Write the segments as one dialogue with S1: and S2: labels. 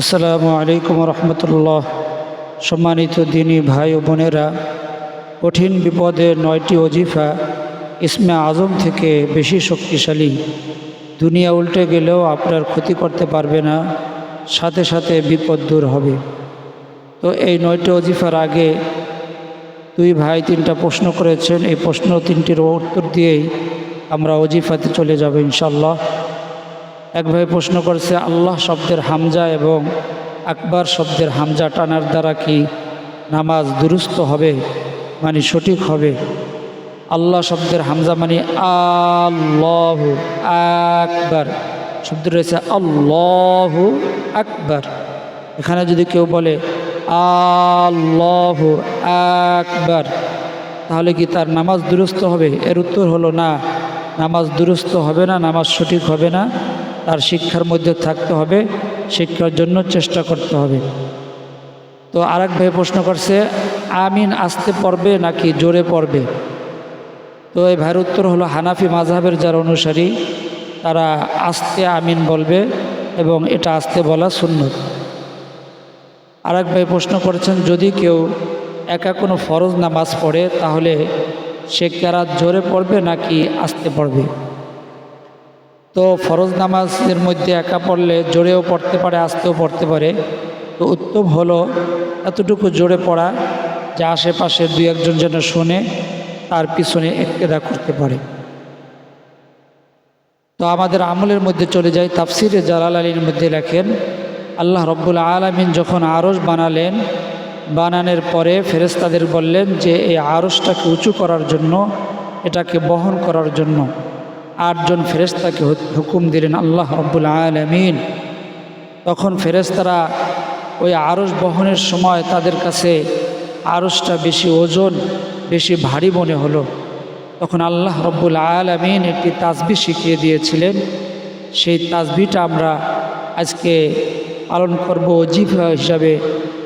S1: আসসালামু আলাইকুম রহমতুল্লাহ। সম্মানিত দিনী ভাই ও বোনেরা, কঠিন বিপদে নয়টি অজিফা ইসমে আজম থেকে বেশি শক্তিশালী। দুনিয়া উল্টে গেলেও আপনার ক্ষতি করতে পারবে না, সাথে সাথে বিপদ দূর হবে। তো এই নয়টি অজিফার আগে দুই ভাই তিনটা প্রশ্ন করেছেন, এই প্রশ্ন তিনটির উত্তর দিয়েই আমরা অজিফাতে চলে যাব ইনশাল্লাহ এক ভাই প্রশ্ন করেছে, আল্লাহ শব্দের হামজা এবং আকবার শব্দের হামজা টানার দ্বারা কি নামাজ দুরুস্ত হবে মানে সঠিক হবে? আল্লাহ শব্দের হামজা মানে আল্লাহ আকবার। শব্দ রয়েছে আল্লাহ আকবার। এখানে যদি কেউ বলে আল্লাহ আকবার, তাহলে কি তার নামাজ দুরুস্ত হবে? এর উত্তর হলো না। নামাজ দুরুস্ত হবে না, নামাজ সঠিক হবে না। তার শিক্ষার মধ্যে থাকতে হবে, শিক্ষার জন্য চেষ্টা করতে হবে। তো আরেক ভাই প্রশ্ন করছে, আমিন আসতে পড়বে নাকি জোরে পড়বে? তো এই ভাইয়ের উত্তর হলো হানাফি মাঝহাবের যারা অনুসারী, তারা আস্তে আমিন বলবে এবং এটা আস্তে বলা সুন্নত। আরেক ভাই প্রশ্ন করেছেন, যদি কেউ একা কোনো ফরজ নামাজ পড়ে, তাহলে সে কেরাত জোরে পড়বে নাকি আসতে পড়বে? তো ফরজ নামাজের মধ্যে একা পড়লে জোরেও পড়তে পারে, আস্তেও পড়তে পারে। তো উত্তম হলো এতটুকু জোরে পড়া, যে আশেপাশে দুই একজন যেন শোনে তার পিছনে একটেদা করতে পারে। তো আমাদের আমলের মধ্যে চলে যায়, তাফসিরে জালাল আলীর মধ্যে লেখেন, আল্লাহ রব্বুল আলমিন যখন আরস বানালেন, বানানোর পরে ফেরেস্তাদের বললেন যে, এই আরসটাকে উঁচু করার জন্য, এটাকে বহন করার জন্য। আটজন ফেরেস্তাকে হুকুম দিলেন, আল্লাহ রব্বুল আলমিন। তখন ফেরেস্তারা ওই আরস বহনের সময় তাদের কাছে আরসটা বেশি ওজন, বেশি ভারী মনে হলো। তখন আল্লাহ রব্বুল আলমিন একটি তাজবি শিখিয়ে দিয়েছিলেন। সেই তাজবিটা আমরা আজকে পালন করব জিফা হিসাবে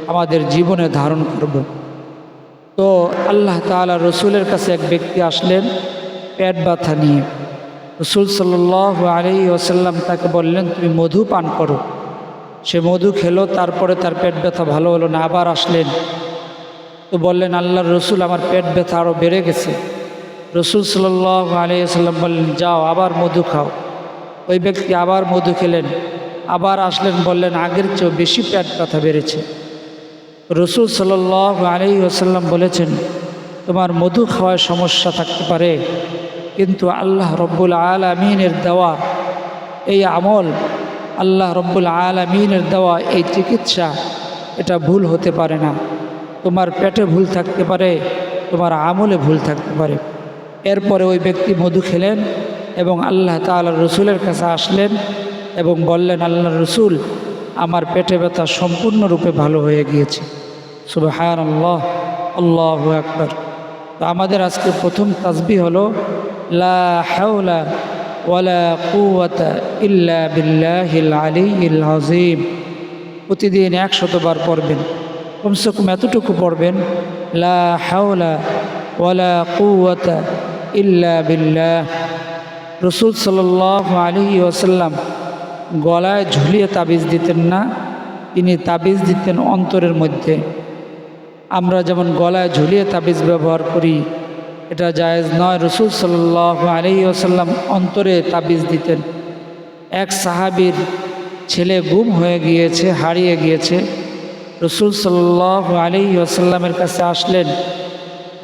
S1: আমাদের জীবনে ধারণ করব। তো আল্লাহ তালা রসুলের কাছে এক ব্যক্তি আসলেন, পেট ব্যথা নিয়ে। রসুল সাল্লাহ আলী ওসাল্লাম তাকে বললেন, তুমি মধু পান করো। সে মধু খেলো, তারপরে তার পেট ব্যথা ভালো হলো না, আবার আসলেন। তো বললেন, আল্লাহর রসুল, আমার পেট ব্যথা আরও বেড়ে গেছে। রসুল সাল্লাহ আলিয়াল্লাম বললেন, যাও, আবার মধু খাও। ওই ব্যক্তি আবার মধু খেলেন, আবার আসলেন, বললেন, আগের চেয়েও বেশি পেট ব্যথা বেড়েছে। রসুল সাল্লাহ আলি আসাল্লাম বলেছেন, তোমার মধু খাওয়ায় সমস্যা থাকতে পারে। কিন্তু আল্লাহ রব্বুল আলমিনের দেওয়া এই আমল, আল্লাহ রব্বুল আলমিনের দেওয়া এই চিকিৎসা, এটা ভুল হতে পারে না। তোমার পেটে ভুল থাকতে পারে, তোমার আমলে ভুল থাকতে পারে। এরপরে ওই ব্যক্তি মধু খেলেন এবং আল্লাহ তাল্লাহ রসুলের কাছে আসলেন এবং বললেন আল্লাহ রসুল, আমার পেটে ব্যথা সম্পূর্ণরূপে ভালো হয়ে গিয়েছে। সুবাহান আল্লাহ আল্লাহ আকবর। তো আমাদের আজকে প্রথম তাসবি হলো লা হাওলা ওয়ালা কুয়াতা ইল্লা বিল্লাহিল আলিয়িল আজিম প্রতিদিন একশতবার পড়বেন, কমসে কম এতটুকু পড়বেন, লা হাওলা ওয়ালা কুয়াতা ইল্লা বিল্লাহ। রসুল সাল্লাহ আলী ওসাল্লাম গলায় ঝুলিয়ে তাবিজ দিতেন না, তিনি তাবিজ দিতেন অন্তরের মধ্যে। আমরা যেমন গলায় ঝুলিয়ে তাবিজ ব্যবহার করি এটা জায়েজ নয়। রসুল সাল্লাহ আলী ওসাল্লাম অন্তরে তাবিজ দিতেন। এক সাহাবির ছেলে গুম হয়ে গিয়েছে, হারিয়ে গিয়েছে। রসুল সাল্লাহ আলী ওসাল্লামের কাছে আসলেন,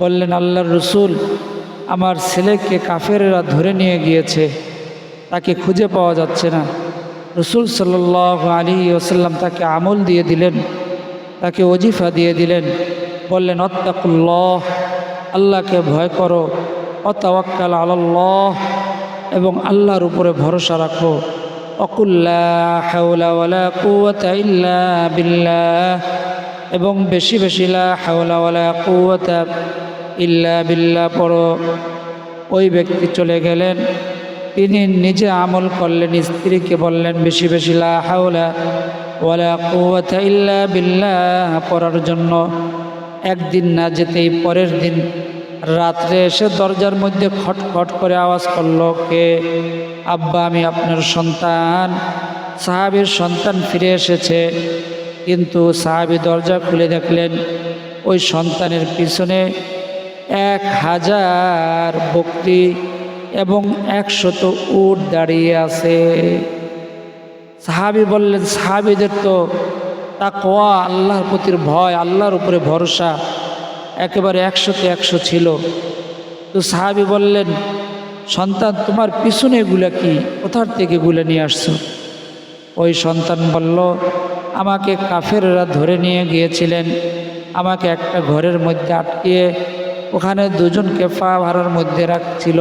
S1: বললেন, আল্লাহর রসুল আমার ছেলেকে কাফেরেরা ধরে নিয়ে গিয়েছে, তাকে খুঁজে পাওয়া যাচ্ছে না। রসুল সাল্লাহ আলী ওসাল্লাম তাকে আমল দিয়ে দিলেন, তাকে ওজিফা দিয়ে দিলেন, বললেন অত্তাকুল্লাহ আল্লাহকে ভয় করো, অতাওয়াক্কাল আল্লাহ এবং আল্লাহর উপরে ভরসা রাখো। বিল্লাহ, এবং বেশি বেশি ইল্লা বিল্লা পড়ো। ওই ব্যক্তি চলে গেলেন, তিনি নিজে আমল করলেন, স্ত্রীকে বললেন, বেশি বেশি লা হাওলা ওয়ালা কুয়াতা ইল্লা বিল্লাহ পড়ার জন্য। একদিন না যেতেই পরের দিন রাত্রে এসে দরজার মধ্যে খটখট করে আওয়াজ করল, কে? আব্বা, আমি আপনার সন্তান। সাহাবির সন্তান ফিরে এসেছে। কিন্তু সাহাবি দরজা খুলে দেখলেন, ওই সন্তানের পিছনে এক হাজার বকরি এবং একশত উট দাঁড়িয়ে আছে। সাহাবি বললেন, সাহাবিদের তো তাকওয়া, আল্লাহর প্রতির ভয়, আল্লাহর উপরে ভরসা একেবারে একশোতে একশো ছিল। তো সাহাবি বললেন, সন্তান, তোমার পিছনে এগুলা কি? কোথার থেকে এগুলো নিয়ে আসছো? ওই সন্তান বলল, আমাকে কাফেররা ধরে নিয়ে গিয়েছিলেন। আমাকে একটা ঘরের মধ্যে আটকিয়ে ওখানে দুজনকে ভাড়ার মধ্যে রাখছিল।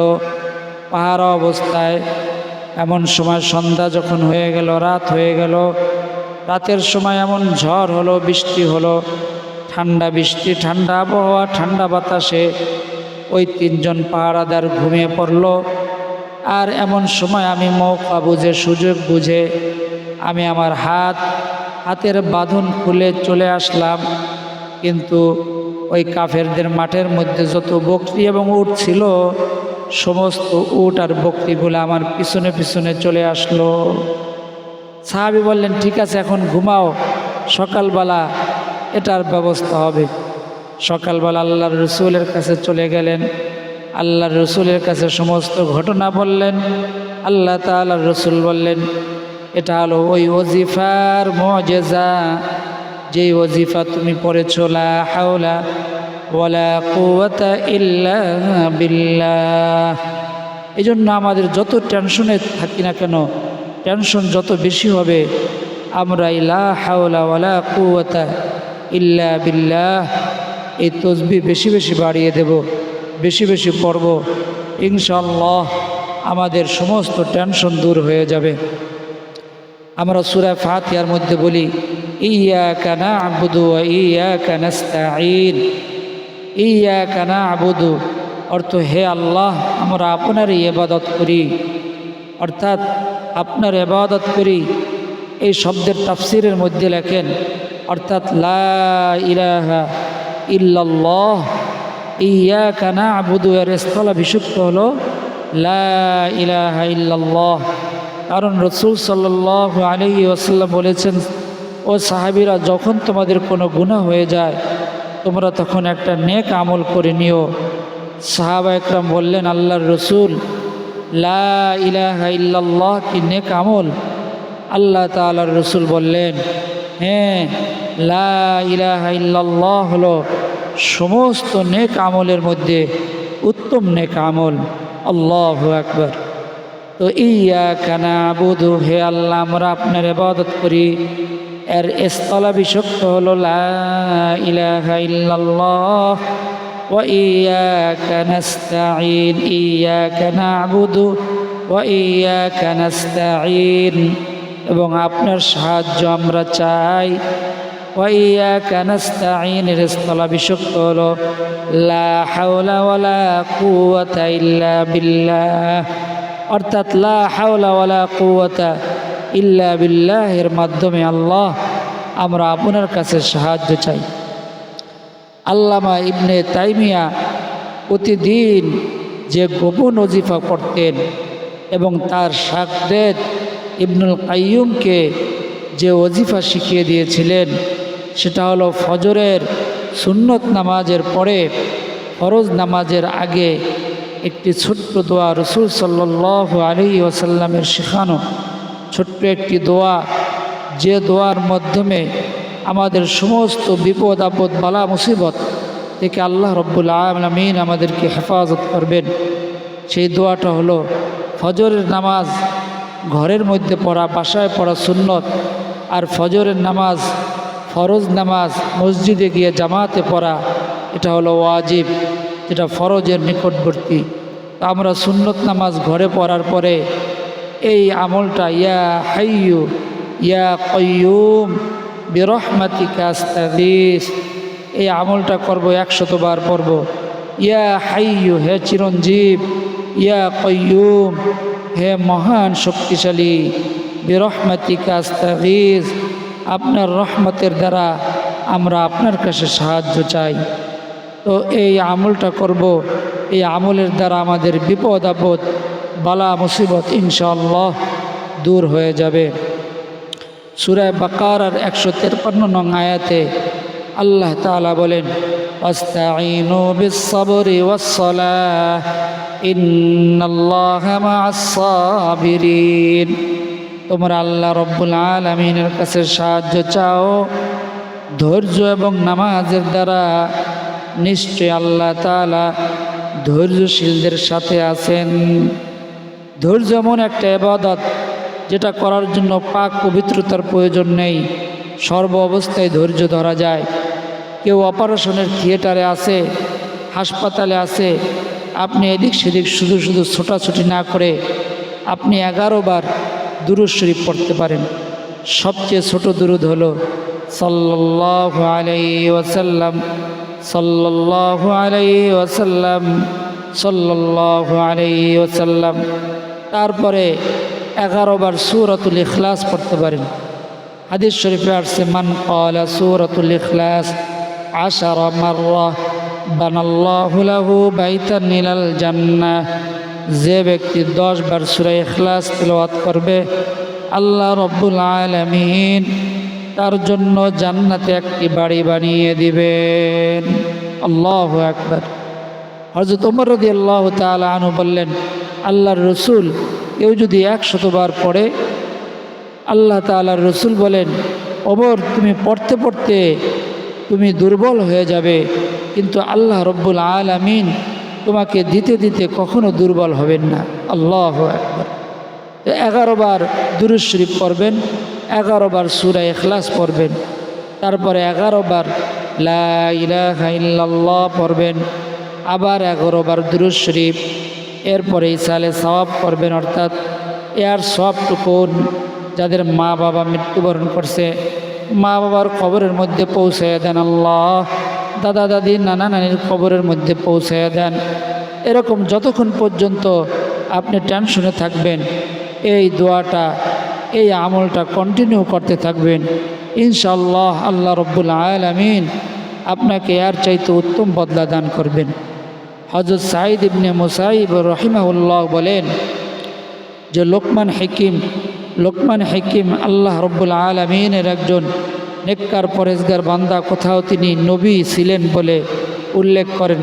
S1: পাহারা অবস্থায় এমন সময় সন্ধ্যা যখন হয়ে গেল, রাত হয়ে গেল রাতের সময় এমন ঝড় হলো, বৃষ্টি হলো, ঠান্ডা বৃষ্টি, ঠান্ডা আবহাওয়া, ঠান্ডা বাতাসে ওই তিনজন পাহারাদার ঘুমিয়ে পড়ল। আর এমন সময় আমি মৌকা বুঝে, সুযোগ বুঝে আমি আমার হাত, হাতের বাঁধন খুলে চলে আসলাম। কিন্তু ওই কাফেরদের মাঠের মধ্যে যত বকরি এবং উট ছিল, সমস্ত উট আর বকরিগুলো আমার পিছনে পিছনে চলে আসলো। সাহাবি বললেন, ঠিক আছে, এখন ঘুমাও, সকালবেলা এটার ব্যবস্থা হবে। সকালবেলা আল্লাহর রসুলের কাছে চলে গেলেন। আল্লাহর রসুলের কাছে সমস্ত ঘটনা বললেন। আল্লাহ তাল্লাহর রসুল বললেন, এটা হলো ওই ওজিফার মজেজা, যেই ওজিফা তুমি পড়েছ হাওলা ওয়ালা কুওয়াতা ইল্লা বিল্লাহ। এই জন্য আমাদের যত টেনশনে থাকি না কেন টেনশন যত বেশি হবে, আমরা ইলা হাওলা ওয়ালা কুওয়াতা ইল্লা বিল্লাহ, এই তসবি বেশি বেশি বাড়িয়ে দেব, বেশি বেশি পড়ব। ইনশাল্লাহ আমাদের সমস্ত টেনশন দূর হয়ে যাবে। আমরা সুরা ফাতিহার মধ্যে বলি ইয়া কানা আবুদু ইয়া কানাস্তাইন ইয়া কানা আবুদু অর্থ, হে আল্লাহ, আমরা আপনারই ইবাদত করি। অর্থাৎ আপনার এবাদত করি। এই শব্দের তাফসিরের মধ্যে লেখেন, অর্থাৎ লা ইলাহা ইয়া কানা আবুদু এর স্থলাভিষিক্ত হলো লা ইলাহা কারণ রসুল সাল্লাহ আলী ওসাল্লাম বলেছেন, ও সাহাবিরা, যখন তোমাদের কোনো গুণা হয়ে যায়, তোমরা তখন একটা নেক আমল করে নিও। সাহাবা একরাম বললেন, আল্লাহর রসুল লা কি নেক আমল। আল্লাহ তালার রসুল বললেন হ্যাঁ লা ইলাহা হলো সমস্ত নেক আমলের মধ্যে উত্তম নেক আমল। আল্লাহ আকবর। তো ইয়া কানা বুধু হে আল্লাহ, আমরা আপনার ইবাদত করি। এর স্থলাভিষক্ত হলো লা ইলাহা ইল্লাল্লাহ। وإياك نستعين إياك نعبد وإياك نستعين এবং আপনার সাহায্য আমরা চাই وإياك نستعين এর স্থলাভিষক্ত হলো লা হাওলা ওয়ালা কুওয়াতা ইল্লা বিল্লাহ অর্থাৎ লা হাওলা ওয়ালা কুওয়াতা ইল্লা বিল্লাহের মাধ্যমে আল্লাহ আমরা আপনার কাছে সাহায্য চাই আল্লামা ইবনে তাইমিয়া প্রতিদিন যে গোপন অজিফা করতেন এবং তার শাকদেদ ইবনুল কাইয়ুমকে যে অজিফা শিখিয়ে দিয়েছিলেন, সেটা হলো ফজরের সুন্নত নামাজের পরে, ফরজ নামাজের আগে একটি ছোট্ট দোয়া রসুল সাল্লাহ আলী ওসাল্লামের শেখানো। ছোট্ট একটি দোয়া, যে দোয়ার মাধ্যমে আমাদের সমস্ত বিপদ, আপদ, বালা, মুসিবত থেকে আল্লাহ রব্বুল আলমিন আমাদেরকে হেফাজত করবেন। সেই দোয়াটা হলো ফজরের নামাজ ঘরের মধ্যে পড়া, বাসায় পড়া সুন্নত আর ফজরের নামাজ ফরজ নামাজ, মসজিদে গিয়ে জামাতে পড়া, এটা হলো ওয়াজিব, যেটা ফরজের নিকটবর্তী। আমরা সুন্নত নামাজ ঘরে পড়ার পরে এই আমলটা, ইয়া হাইয়ু, ইয়া কয়ুম বিরহমাতিকা আস্তাদিস এই আমলটা করব, একশতবার পড়ব। ইয়া হাইয়ু, হে চিরঞ্জীব, ইয়া কয়ুম হে মহান শক্তিশালী, বিরহমাতিকা আস্তাদিস আপনার রহমতের দ্বারা আমরা আপনার কাছে সাহায্য চাই। তো এই আমলটা করব, এই আমলের দ্বারা আমাদের বিপদ আপদ, বালা মুসিবত ইনশাল্লাহ দূর হয়ে যাবে। সুরায় বাকার আর একশো তেরপান্ন নং আয়াতে আল্লাহ তালা বলেন তোমরা আল্লাহ রব্বুল আলমিনের কাছে সাহায্য চাও, ধৈর্য এবং নামাজের দ্বারা। নিশ্চয় আল্লাহ তালা ধৈর্যশীলদের সাথে আছেন। ধৈর্য এমন একটা এবাদত যেটা করার জন্য পাক পবিত্রতার প্রয়োজন নেই। সর্ব অবস্থায় ধৈর্য ধরা যায়। কেউ অপারেশনের থিয়েটারে আছে, হাসপাতালে আছে, আপনি এদিক সেদিক শুধু শুধু ছোটাছুটি না করে আপনি এগারো বার দুরুদ শরীফ পড়তে পারেন। সবচেয়ে ছোট দুরুদ হলো সাল্লাহ আলাই ওয়াসাল্লাম সাল্লাহ আলাই ওয়াসাল্লাম সাল্লাহ আলাই ওয়াসাল্লাম। তারপরে এগারো বার সুরতুল ইখলাস পড়তে পারেন। হাদিস শরীফে আসছে, মান কলা সুরতুল ইখলাস আশার মাররা বানাল্লাহু লাহু বাইতান মিনাল জান্নাহ। যে ব্যক্তি দশ বার সুরা ইখলাস তেলাওয়াত করবে, আল্লাহ রব্বুল আলামিন তার জন্য জান্নাতে একটি বাড়ি বানিয়ে দিবেন। আল্লাহ একবার হজরত ওমর রদি আল্লাহ তালা আনু বললেন, আল্লাহর রসুল কেউ যদি একশতবার পড়ে, আল্লাহ তালার রসুল বলেন ওমর তুমি পড়তে পড়তে তুমি দুর্বল হয়ে যাবে, কিন্তু আল্লাহ রব্বুল আলামিন তোমাকে দিতে দিতে কখনো দুর্বল হবেন না। আল্লাহ একবার এগারো বার দুরুদ শরীফ পড়বেন এগারো বার সুরা এখলাস পড়বেন, তারপরে এগারো বার লা ইলাহা ইল্লাল্লাহ পড়বেন, আবার এগারো বার দুরুদ শরীফ এরপরে ইসালে সওয়াব করবেন অর্থাৎ এর সবটুকুন যাদের মা বাবা মৃত্যুবরণ করছে, মা বাবার খবরের মধ্যে পৌঁছে দেন আল্লাহ। দাদা, দাদি, নানা নানির খবরের মধ্যে পৌঁছে দেন। এরকম যতক্ষণ পর্যন্ত আপনি টেনশনে থাকবেন, এই দোয়াটা, এই আমলটা কন্টিনিউ করতে থাকবেন ইনশাল্লাহ আল্লাহ রব্বুল আয়াল আমিন আপনাকে এর চাইতে উত্তম বদলা দান করবেন। হজরত সাঈদ ইবনে মুসাইব রহিমাউল্লাহ বলেন যে লোকমান হেকিম লোকমান হেকিম আল্লাহ রব্বুল আলমিনের একজন নেককার পরেজগার বান্দা, কোথাও তিনি নবী ছিলেন বলে উল্লেখ করেন।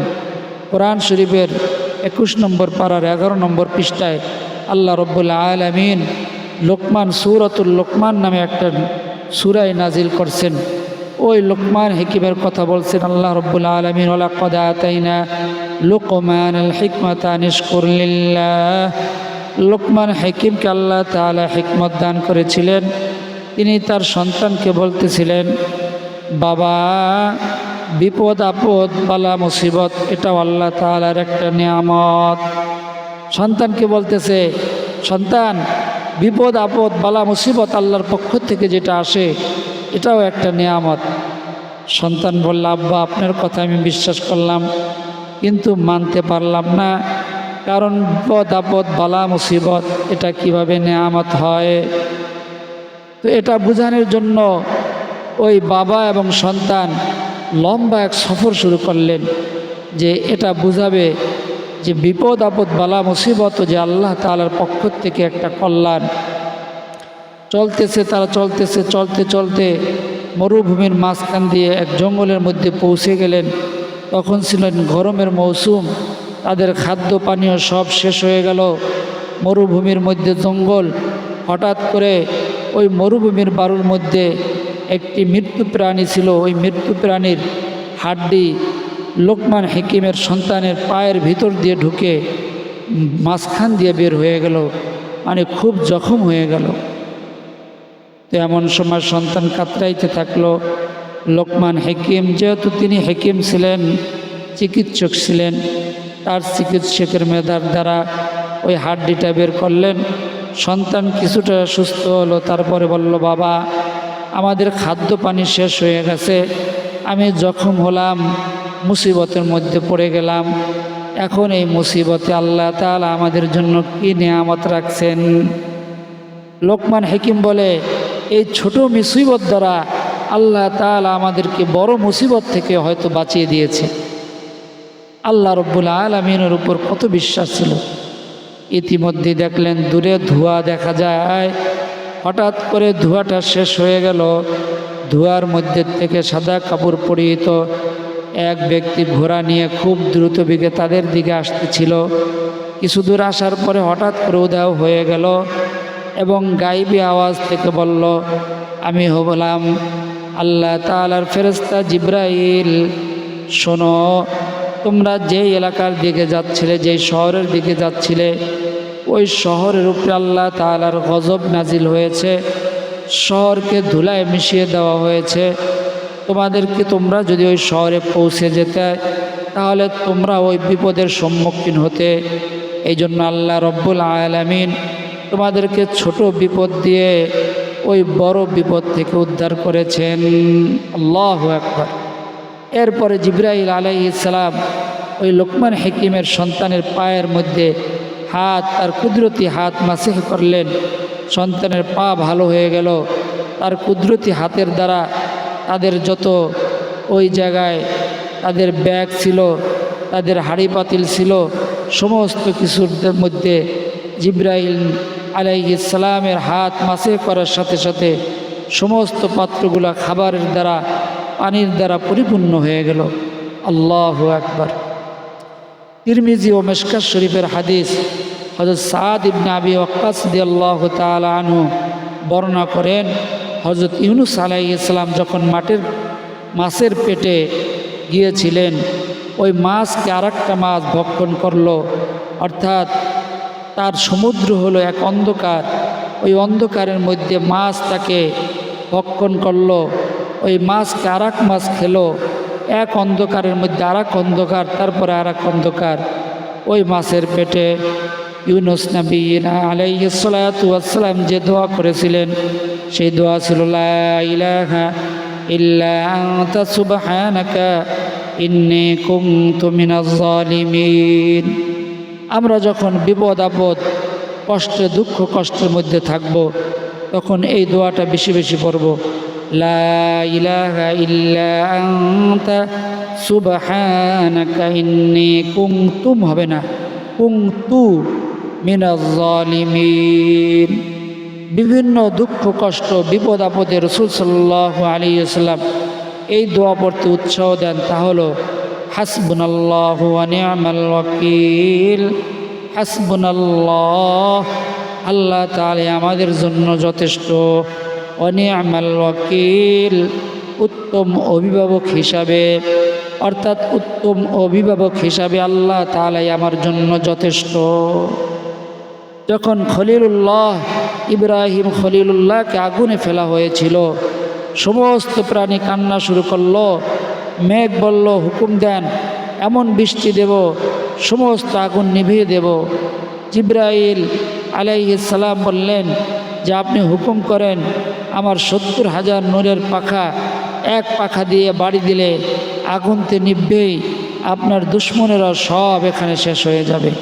S1: কোরআন শরীফের একুশ নম্বর পাড়ার এগারো নম্বর পৃষ্ঠায় আল্লাহ রব্বুল আলমিন লোকমান, সুরতুল লোকমান নামে একটা সুরাই নাজিল করছেন। ওই লোকমান হেকিমের কথা বলছেন, আল্লাহ রব্বুল আলমিন ওলা কদা তাইনা লোকমান আল হিকমতা নিষ্কুরলিল্লাহ লোকমান হেকিমকে আল্লাহ তালা হিকমত দান করেছিলেন। তিনি তার সন্তানকে বলতেছিলেন, বাবা, বিপদ, আপদ, বালা, মুসিবত, এটাও আল্লাহ তালার একটা নিয়ামত। সন্তানকে বলতেছে, সন্তান, বিপদ, আপদ, বালা, মুসিবত আল্লাহর পক্ষ থেকে যেটা আসে এটাও একটা নিয়ামত। সন্তান বলল, আব্বা, আপনার কথা আমি বিশ্বাস করলাম, কিন্তু মানতে পারলাম না। কারণ বিপদ আপদ, বালা মুসিবত, এটা কীভাবে নেয়ামত হয়? তো এটা বোঝানোর জন্য ওই বাবা এবং সন্তান লম্বা এক সফর শুরু করলেন, যে এটা বুঝাবে যে বিপদ আপদ, বালা মুসিবত যে আল্লাহ তালার পক্ষ থেকে একটা কল্যাণ। চলতেছে, তারা চলতেছে, চলতে চলতে মরুভূমির মাঝখান দিয়ে এক জঙ্গলের মধ্যে পৌঁছে গেলেন। তখন ছিলেন গরমের মৌসুম, তাদের খাদ্য, পানীয় সব শেষ হয়ে গেল। মরুভূমির মধ্যে জঙ্গল, হঠাৎ করে ওই মরুভূমির বারুর মধ্যে একটি মৃত্যু প্রাণী ছিল। ওই মৃত্যু প্রাণীর হাড্ডি লোকমান হেকিমের সন্তানের পায়ের ভিতর দিয়ে ঢুকে মাঝখান দিয়ে বের হয়ে গেল। মানে খুব জখম হয়ে গেল। তো এমন সময় সন্তান কাতরাইতে থাকল। লোকমান হেকিম, যেহেতু তিনি হেকিম ছিলেন, চিকিৎসক ছিলেন, তার চিকিৎসকের মেধার দ্বারা ওই হাড্ডিটা বের করলেন। সন্তান কিছুটা সুস্থ হলো, তারপরে বলল, বাবা, আমাদের খাদ্য পানি শেষ হয়ে গেছে। আমি জখম হলাম, মুসিবতের মধ্যে পড়ে গেলাম। এখন এই মুসিবতে আল্লাহ তালা আমাদের জন্য কী নিয়ামত রাখছেন? লোকমান হেকিম বলে এই ছোট মুসিবত দ্বারা আল্লাহ তালা আমাদেরকে বড় মুসিবত থেকে হয়তো বাঁচিয়ে দিয়েছে। আল্লাহ রব্বুল আলমিনের উপর কত বিশ্বাস ছিল। ইতিমধ্যে দেখলেন দূরে ধোঁয়া দেখা যায়। হঠাৎ করে ধোঁয়াটা শেষ হয়ে গেল। ধোঁয়ার মধ্যে থেকে সাদা কাপড় পরিহিত এক ব্যক্তি ঘোড়া নিয়ে খুব দ্রুত বেগে তাদের দিকে আসতেছিল। কিছু দূর আসার পরে হঠাৎ করে উদাও হয়ে গেল। এবং গাইবি আওয়াজ থেকে বলল, আমি হবলাম আল্লাহ তালার ফেরস্তা জিব্রাইল। শোনো, তোমরা যেই এলাকার দিকে যাচ্ছিলে, যেই শহরের দিকে যাচ্ছিলে, ওই শহরের উপরে আল্লাহ তালার গজব নাজিল হয়েছে। শহরকে ধুলায় মিশিয়ে দেওয়া হয়েছে। তোমাদেরকে তোমরা যদি ওই শহরে পৌঁছে যেতে, তাহলে তোমরা ওই বিপদের সম্মুখীন হতে। এই জন্য আল্লাহ রব্বুল আলমিন তোমাদেরকে ছোট বিপদ দিয়ে ওই বড় বিপদ থেকে উদ্ধার করেছেন। আল্লাহ একবার এরপরে জিব্রাইল আলাই ইসলাম ওই লোকমান হেকিমের সন্তানের পায়ের মধ্যে হাত, তার কুদরতি হাত মাসিহ করলেন। সন্তানের পা ভালো হয়ে গেল। তার কুদরতি হাতের দ্বারা তাদের যত ওই জায়গায় তাদের ব্যাগ ছিল, তাদের হাড়ি পাতিল ছিল, সমস্ত কিছুর মধ্যে জিব্রাইল আলাই ইসলামের হাত মাসে করার সাথে সাথে সমস্ত পাত্রগুলো খাবারের দ্বারা, পানির দ্বারা পরিপূর্ণ হয়ে গেল। আল্লাহ একবার তিরমিজি ও মেশকার শরীফের হাদিস হজরত সাদ ইবনে আবি ওয়াক্কাস আল্লাহ আনহু বর্ণনা করেন হজরত ইউনুস আলাই ইসলাম যখন মাটির মাছের পেটে গিয়েছিলেন, ওই মাছকে আর একটা মাছ ভক্ষণ করল, অর্থাৎ তার সমুদ্র হলো এক অন্ধকার। ওই অন্ধকারের মধ্যে মাছ তাকে ভক্ষণ করল। ওই মাছকে আর মাছ খেলো। এক অন্ধকারের মধ্যে আর অন্ধকার, তারপরে আর অন্ধকার। ওই মাছের পেটে ইউনুস নবী আলাইসালাম যে দোয়া করেছিলেন, সেই দোয়া ছিল ইল্লা ইন্নী কুনতু মিনাজ জালিমিন আমরা যখন বিপদ আপদ, কষ্টে, দুঃখ, কষ্টের মধ্যে থাকব, তখন এই দোয়াটা বেশি বেশি পড়ব। ইন্নী হবে না। কুনতু মিনাজ জালিমিন। বিভিন্ন দুঃখ, কষ্ট, বিপদ আপদে রসুল সাল্লাহ আলী আসসালাম এই দোয়া পড়তে উৎসাহ দেন। তা হলো হাসবুনাল্লাহ নিয়ামাল ওয়াকিল। হাসবুনাল্লাহ, আল্লাহ তাহলে আমাদের জন্য যথেষ্ট। অনিয়ামাল ওয়াকিল, উত্তম অভিভাবক হিসাবে, অর্থাৎ উত্তম অভিভাবক হিসাবে আল্লাহ তালাই আমার জন্য যথেষ্ট। যখন খলিলুল্লাহ, ইব্রাহিম খলিলুল্লাহকে আগুনে ফেলা হয়েছিল, সমস্ত প্রাণী কান্না শুরু করল মেঘ বলল, হুকুম দেন, এমন বৃষ্টি দেব, সমস্ত আগুন নিভিয়ে দেব। জিব্রাইল আলাইসালাম বললেন, যে আপনি হুকুম করেন, আমার সত্তর হাজার নূরের পাখা, এক পাখা দিয়ে বাড়ি দিলে আগুনতে নিভবেই, আপনার দুশ্মনেরা সব এখানে শেষ হয়ে যাবে।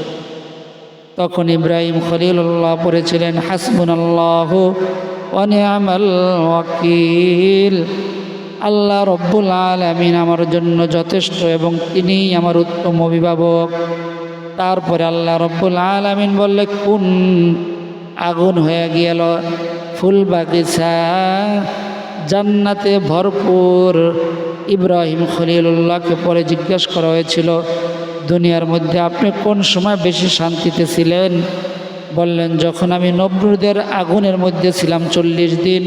S1: তখন ইব্রাহিম খলিল্লাহ পড়েছিলেন হাসবুন আল্লাহ অনিয়ামাল ওয়াকিল। আল্লাহ রব্বুল আলমিন আমার জন্য যথেষ্ট এবং তিনি আমার উত্তম অভিভাবক। তারপরে আল্লাহ রব্বুল আলমিন বললে, কোন আগুন হয়ে গেল? ফুল বাগিচা, জান্নাতে ভরপুর। ইব্রাহিম খলিলুল্লাহকে পরে জিজ্ঞেস করা হয়েছিল, দুনিয়ার মধ্যে আপনি কোন সময় বেশি শান্তিতে ছিলেন? বললেন, যখন আমি নব্রুদের আগুনের মধ্যে ছিলাম চল্লিশ দিন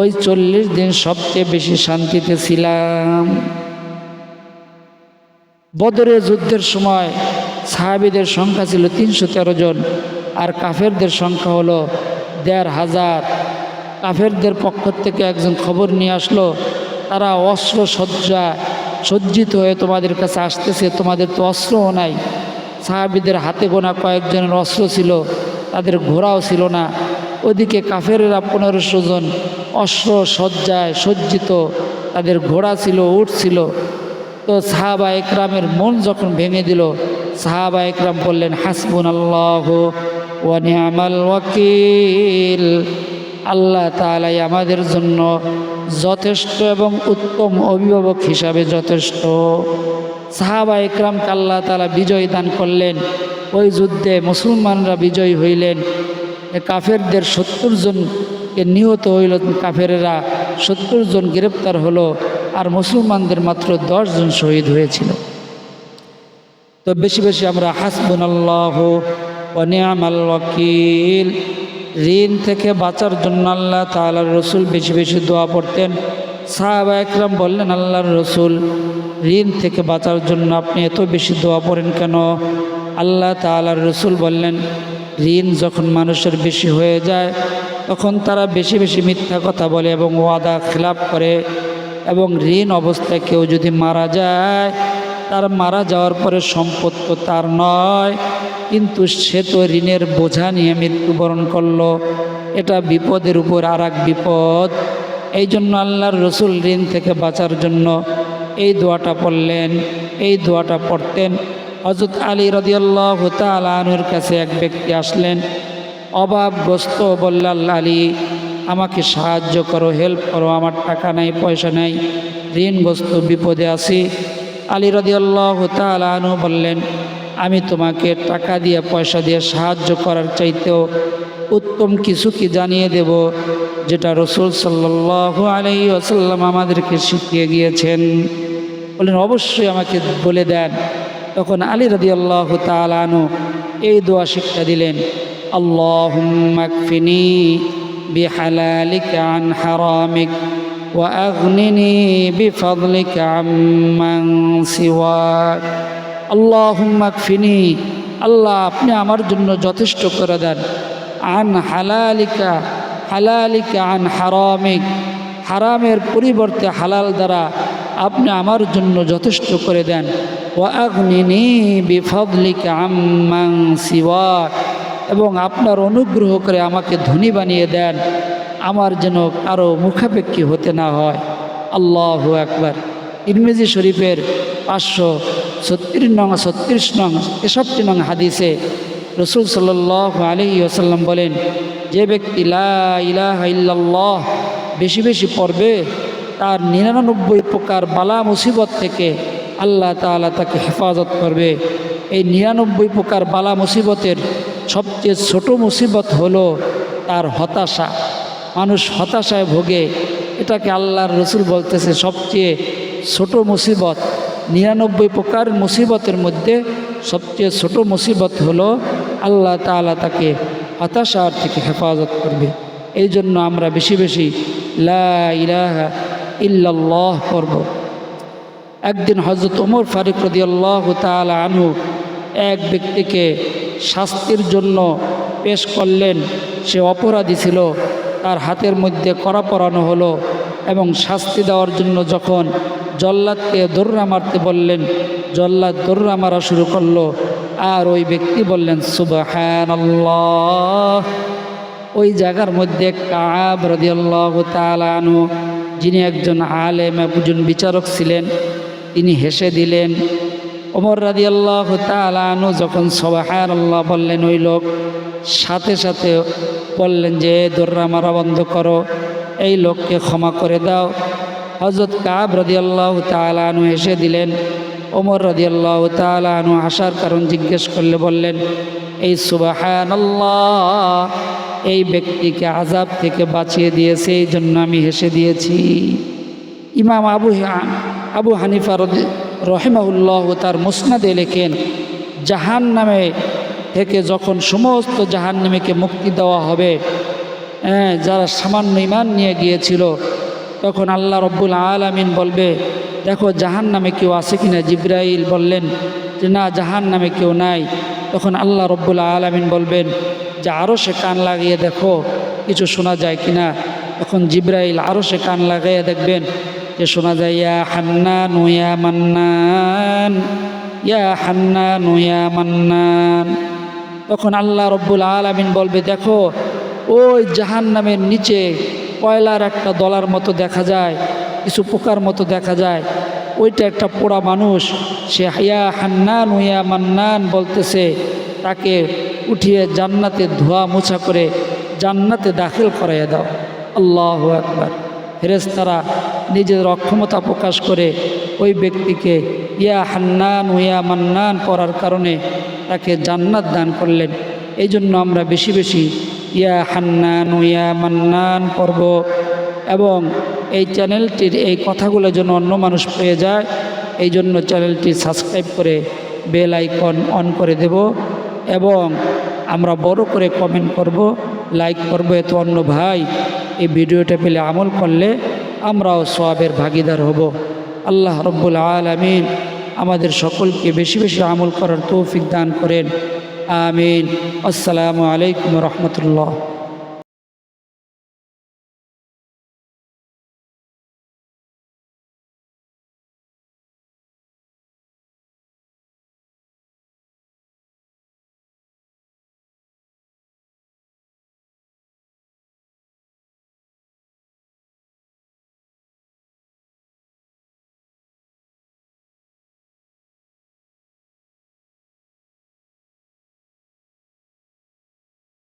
S1: ওই চল্লিশ দিন সবচেয়ে বেশি শান্তিতে ছিলাম। বদরের যুদ্ধের সময় সাহাবিদের সংখ্যা ছিল তিনশো তেরো জন, আর কাফেরদের সংখ্যা হলো দেড় হাজার। কাফেরদের পক্ষ থেকে একজন খবর নিয়ে আসলো, তারা অস্ত্র সজ্জা সজ্জিত হয়ে তোমাদের কাছে আসতেছে, তোমাদের তো অস্ত্রও নাই। সাহাবিদের হাতে গোনা কয়েকজনের অস্ত্র ছিল, তাদের ঘোড়াও ছিল না। ওদিকে কাফেরেরা পনেরোশো জন অস্ত্র সজ্জায় সজ্জিত, তাদের ঘোড়া ছিল উঠ ছিল। তো সাহাবা একরামের মন যখন ভেঙে দিল, সাহাবা একরাম বললেন হাসবুন আল্লাহ ওয়ানিয়ামাল ওয়াকিল। আল্লাহ তালাই আমাদের জন্য যথেষ্ট এবং উত্তম অভিভাবক হিসাবে যথেষ্ট। সাহাবা একরামকে আল্লাহ তালা বিজয় দান করলেন। ওই যুদ্ধে মুসলমানরা বিজয়ী হইলেন। কাফেরদের সত্তর জনকে নিহত হইল, কাফেরেরা সত্তর জন গ্রেপ্তার হলো আর মুসলমানদের মাত্র দশ জন শহীদ হয়েছিল। তো বেশি বেশি আমরা হাসবুন আল্লাহ অনিয়ামাল ওয়াকিল। ঋণ থেকে বাঁচার জন্য আল্লাহ তাআলার রসুল বেশি বেশি দোয়া পড়তেন। সাহাবা একরাম বললেন, আল্লাহর রসুল, ঋণ থেকে বাঁচার জন্য আপনি এত বেশি দোয়া পড়েন কেন? আল্লাহ তাআলার রসুল বললেন ঋণ যখন মানুষের বেশি হয়ে যায়, তখন তারা বেশি বেশি মিথ্যা কথা বলে এবং ওয়াদা খিলাপ করে এবং ঋণ অবস্থায় কেউ যদি মারা যায়, তার মারা যাওয়ার পরে সম্পদ তো তার নয়, কিন্তু সে তো ঋণের বোঝা নিয়ে মৃত্যুবরণ করল। এটা বিপদের উপর আর বিপদ। এই জন্য আল্লাহর রসুল ঋণ থেকে বাঁচার জন্য এই দোয়াটা পড়লেন, এই দোয়াটা পড়তেন। হজরত আলী রদিয়াল্লাহ তালানুর কাছে এক ব্যক্তি আসলেন অভাবগ্রস্ত বলল আল্লাহ আলী, আমাকে সাহায্য করো হেল্প করো, আমার টাকা নাই, পয়সা নাই ঋণগ্রস্ত বিপদে আছি। আলী রদিয়াল্লাহ তালানু বললেন, আমি তোমাকে টাকা দিয়ে, পয়সা দিয়ে সাহায্য করার চাইতেও উত্তম কিছু কি জানিয়ে দেব, যেটা রসুল সাল্লাহ আলাই আসাল্লাম আমাদেরকে শিখিয়ে গিয়েছেন। বললেন, অবশ্যই আমাকে বলে দেন। তখন আলী রদি আল্লাহ তালানু এই দোয়া শিক্ষা দিলেন আল্লাহ মাকফিনি بحلالك عن حرامك وأغنني بفضلك عمن سواك اللهم اكفني আল্লাহ আপনি আমার জন্য যথেষ্ট করে দেন আন হালালিকা হালালিকা আন হারামিক হারামের পরিবর্তে হালাল দ্বারা আপনি আমার জন্য যথেষ্ট করে দেন ও আগ্নিনি বিফদলিকা আম্মাং সিওয়াক এবং আপনার অনুগ্রহ করে আমাকে ধনী বানিয়ে দেন, আমার যেন কারও মুখাপেক্ষী হতে না হয়। আল্লাহ একবার ইরমেজি শরীফের পাঁচশো ছত্রিশ নং ছত্রিশ নং, তেষট্টি নং হাদিসে রসুল সাল্লাহ আলী আসাল্লাম বলেন, যে ব্যক্তি ইল্লাল্লাহ বেশি বেশি পড়বে, তার নিরানব্বই প্রকার বালা মুসিবত থেকে আল্লাহ তাআলা তাকে হেফাজত করবে। এই নিরানব্বই প্রকার বালা মুসিবতের সবচেয়ে ছোট মুসিবত হলো তার হতাশা। মানুষ হতাশায় ভোগে। এটাকে আল্লাহর রসুল বলতেছে সবচেয়ে ছোট মুসিবত। নিরানব্বই প্রকার মুসিবতের মধ্যে সবচেয়ে ছোট মুসিবত হলো আল্লাহ তাআলা তাকে হতাশার থেকে হেফাজত করবে। এই জন্য আমরা বেশি বেশি লা ইলাহা ইল্লাল্লাহ একদিন হজরত ওমর ফারুক রদি আল্লাহ তালা আনহু এক ব্যক্তিকে শাস্তির জন্য পেশ করলেন। সে অপরাধী ছিল, তার হাতের মধ্যে করা পরানো হলো এবং শাস্তি দেওয়ার জন্য যখন জল্লাদকে দৌড়া মারতে বললেন, জল্লাদ দৌড়া মারা শুরু করল। আর ওই ব্যক্তি বললেন সুবাহান ওই জায়গার মধ্যে কাব রদিয়াল্লাহ তালানু যিনি একজন আলেম, একজন বিচারক ছিলেন তিনি হেসে দিলেন। ওমর রাদি আল্লাহ তালানু যখন সবাহার আল্লাহ বললেন, ওই লোক সাথে সাথে বললেন যে দোর্রা মারা বন্ধ করো, এই লোককে ক্ষমা করে দাও। হজরত কাব রদি আল্লাহ তালানু হেসে দিলেন। ওমর রদি আল্লাহ তালানু আসার কারণ জিজ্ঞেস করলে বললেন, এই সুবাহান আল্লাহ এই ব্যক্তিকে আজাব থেকে বাঁচিয়ে দিয়েছে এই জন্য আমি হেসে দিয়েছি। ইমাম আবু আবু হানিফা রদি- রহেমাউল্লাহ তার মুসনাদে লেখেন জাহান নামে থেকে যখন সমস্ত জাহান নামীকে মুক্তি দেওয়া হবে হ্যাঁ যারা সামান্য ইমান নিয়ে গিয়েছিল, তখন আল্লাহ রব্বুল আলামিন বলবে, দেখো জাহান নামে কেউ আছে কিনা? জিব্রাইল বললেন যে, না জাহান নামে কেউ নাই। তখন আল্লাহ রব্বুল আলামিন বলবেন যে আরও সে কান লাগিয়ে দেখো, কিছু শোনা যায় কিনা? তখন জিব্রাইল আরও সে কান লাগাইয়া দেখবেন শোনা যায়, ইয়া হান্নান ইয়া মান্নান, ইয়া হান্নান ইয়া মান্নান। তখন আল্লাহ রব্বুল আলামিন বলবে, দেখো, ওই জাহান নামের নিচে কয়লার একটা দলার মতো দেখা যায়, কিছু পোকার মতো দেখা যায়। ওইটা একটা পোড়া মানুষ, সে হাইয়া হান্নান উইয়া মান্নান বলতেছে, তাকে উঠিয়ে জান্নাতে ধোয়া মোছা করে জান্নাতে দাখিল করাইয়া দাও। আল্লাহ একবার ফেরেস্তারা নিজের অক্ষমতা প্রকাশ করে ওই ব্যক্তিকে ইয়া হান্নান উইয়া মান্নান পড়ার কারণে তাকে জান্নাত দান করলেন। এই জন্য আমরা বেশি বেশি ইয়া হান্নান ইয়া মান্নান পর্ব এবং এই চ্যানেলটির এই কথাগুলো যেন অন্য মানুষ পেয়ে যায়, এই জন্য চ্যানেলটি সাবস্ক্রাইব করে বেল আইকন অন করে দেব এবং আমরা বড় করে কমেন্ট করব, লাইক করব, এত অন্য ভাই এই ভিডিওটা পেলে আমল করলে আমরাও সবের ভাগিদার হব। আল্লাহ রব্বুল আলমিন আমাদের সকলকে বেশি বেশি আমল করার তৌফিক দান করেন। আমিন। আসসালামু আলাইকুম রহমতুল্লাহ।